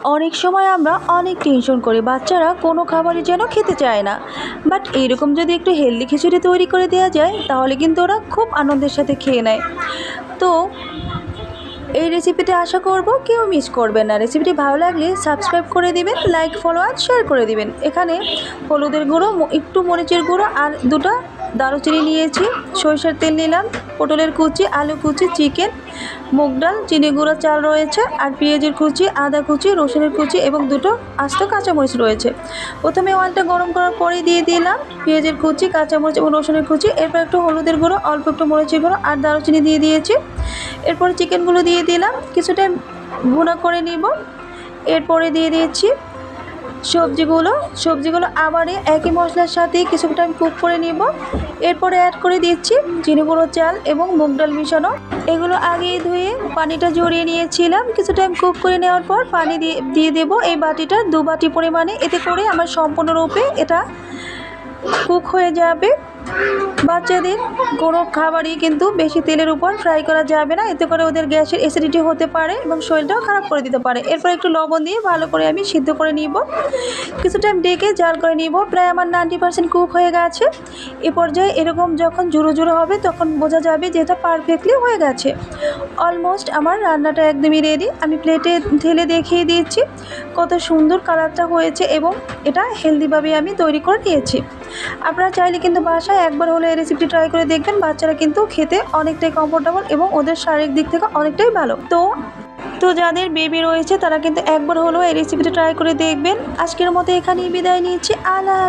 অনেক সময় আমরা অনেক টেনশন করি, বাচ্চারা কোনো খাবারই যেন খেতে চায় না। বাট এইরকম যদি একটু হেলদি খিচুড়ি তৈরি করে দেওয়া যায়, তাহলে কিন্তু ওরা খুব আনন্দের সাথে খেয়ে নেয়। তো এই রেসিপিতে আশা করব কেউ মিস করবেন না। রেসিপিটি ভালো লাগলে সাবস্ক্রাইব করে দিবেন লাইক ফলো আর শেয়ার করে দিবেন। এখানে হলুদের গুঁড়ো একটু মরিচের গুঁড়ো আর দুটো দারুচিনি নিয়েছি, সরিষার তেল নিলাম। পটলের কুচি, আলু কুচি, চিকেন, মুগ ডাল, চিনি গুঁড়ো, চাল রয়েছে, আর পেঁয়াজের কুচি, আদা কুচি, রসুনের কুচি এবং দুটো আস্ত কাঁচামরিচ রয়েছে। প্রথমে অয়েলটা গরম করার পরে দিয়ে দিলাম পেঁয়াজের কুচি, কাঁচামরিচ এবং রসুনের কুচি। এরপর একটু হলুদের গুঁড়ো, অল্প একটু মরিচের গুঁড়ো আর দারুচিনি দিয়ে দিয়েছি। এরপরে চিকেনগুলো দিয়ে দিলাম, কিছুটা ভুনা করে নিব। এরপরে দিয়ে দিয়েছি সবজিগুলো সবজিগুলো আবারই একই মশলার সাথে কিছুটা আমি কুক করে নিব। এরপরে অ্যাড করে দিচ্ছি চিনি গুঁড়ো, চাল এবং মুগ ডাল মিশানো। এগুলো আগে ধুয়ে পানিটা জড়িয়ে নিয়েছিলাম। কিছু টাইম কুক করে নেওয়ার পর পানি দিয়ে দিয়ে দেবো। এই বাটিটা দু বাটি পরিমাণে। এতে করে আমার সম্পূর্ণরূপে এটা কুক হয়ে যাবে। বাচ্চাদের কোনো খাবারই কিন্তু বেশি তেলের উপর ফ্রাই করা যাবে না। এতে করে ওদের গ্যাসের অ্যাসিডিটি হতে পারে এবং শরীরটাও খারাপ করে দিতে পারে। এরপর একটু লবণ দিয়ে ভালো করে আমি সিদ্ধ করে নিব। কিছু টাইম ডেকে জাল করে নিব। প্রায় আমার নাইনটি পার্সেন্ট কুক হয়ে গেছে। এ পর্যায়ে এরকম যখন জুড়ো জুড়ো হবে তখন বোঝা যাবে যে এটা পারফেক্টলি হয়ে গেছে। অলমোস্ট আমার রান্নাটা একদমই রেডি আমি প্লেটে ঢেলে দেখিয়ে দিয়েছি কত সুন্দর কালারটা হয়েছে এবং এটা হেলদিভাবে আমি তৈরি করে নিয়েছি। আপনারা চাইলে কিন্তু বাসায় একবার হলে এই রেসিপিটি ট্রাই করে দেখবেন। বাচ্চারা কিন্তু খেতে অনেকটাই কমফোর্টেবল এবং ওদের শারীরিক দিক থেকে অনেকটাই ভালো। তো তো যাদের বেবি রয়েছে, তারা কিন্তু একবার হলেও এই রেসিপিটি ট্রাই করে দেখবেন। আজকের মতো এখানেই বিদায় নিয়েছি আল্লাহ